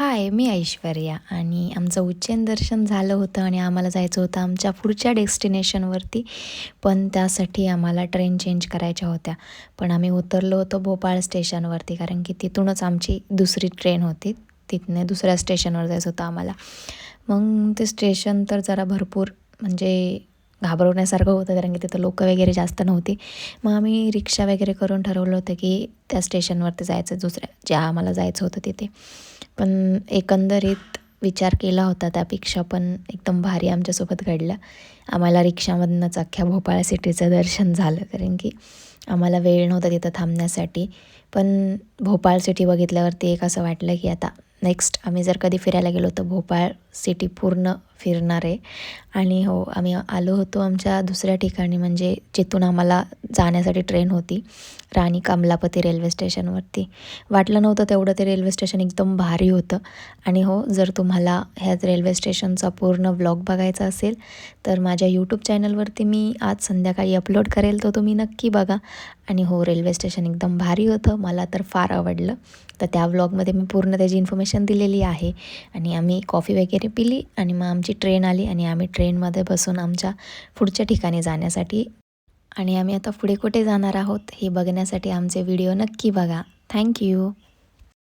हाय मी ऐश्वर्या आणि आमचं उज्जैन दर्शन झालं होतं आणि आम्हाला जायचं होतं आमच्या पुढच्या डेस्टिनेशनवरती. पण त्यासाठी आम्हाला ट्रेन चेंज करायच्या होत्या. पण आम्ही उतरलो होतो भोपाळ स्टेशनवरती कारण की तिथूनच आमची दुसरी ट्रेन होती. तिथनं दुसऱ्या स्टेशनवर जायचं होतं आम्हाला. मग ते स्टेशन तर जरा भरपूर म्हणजे घाबरवण्यासारखं होतं कारण की तिथं लोकं वगैरे जास्त नव्हती. मग आम्ही रिक्षा वगैरे करून ठरवलं होतं की त्या स्टेशनवरती जायचं दुसऱ्या ज्या आम्हाला जायचं होतं तिथे. पण एकंदरीत विचार केला होता त्यापेक्षा पण एकदम भारी आमच्यासोबत घडलं. आम्हाला रिक्षामधनंच अख्ख्या भोपाळ सिटीचं दर्शन झालं कारण की आम्हाला वेळ नव्हता तिथं थांबण्यासाठी. पण भोपाळ सिटी बघितल्यावरती एक असं वाटलं की आता नेक्स्ट आम्ही जर कधी फिरायला गेलो तर भोपाळ सिटी पूर्ण फिरणार आहे. आणि हो आम्ही आलो होतो आमच्या दुसऱ्या ठिकाणी म्हणजे जिथून आम्हाला जाण्यासाठी ट्रेन होती राणी कमलापती रेल्वे स्टेशनवरती वाटलं नव्हतं तेवढं ते रेल्वे स्टेशन एकदम भारी होतं. आणि हो जर तुम्हाला ह्याच रेल्वे स्टेशनचा पूर्ण व्लॉग बघायचा असेल तर माझ्या यूट्यूब चॅनलवरती मी आज संध्याकाळी अपलोड करेल तो तुम्ही नक्की बघा. आणि हो रेल्वे स्टेशन एकदम भारी होतं मला तर फार आवडलं. तर त्या व्लॉगमध्ये मी पूर्ण त्याची इन्फॉर्मेशन दिलेली आहे. आणि आम्ही कॉफी वगैरे पिली आणि मग आमची ट्रेन आली आणि आम्ही ट्रेनमध्ये बसून आमच्या पुढच्या ठिकाणी जाण्यासाठी आणि आम्ही आता पुढे कुठे जाणार आहोत हे बघण्यासाठी आमचे व्हिडिओ नक्की बघा. थँक्यू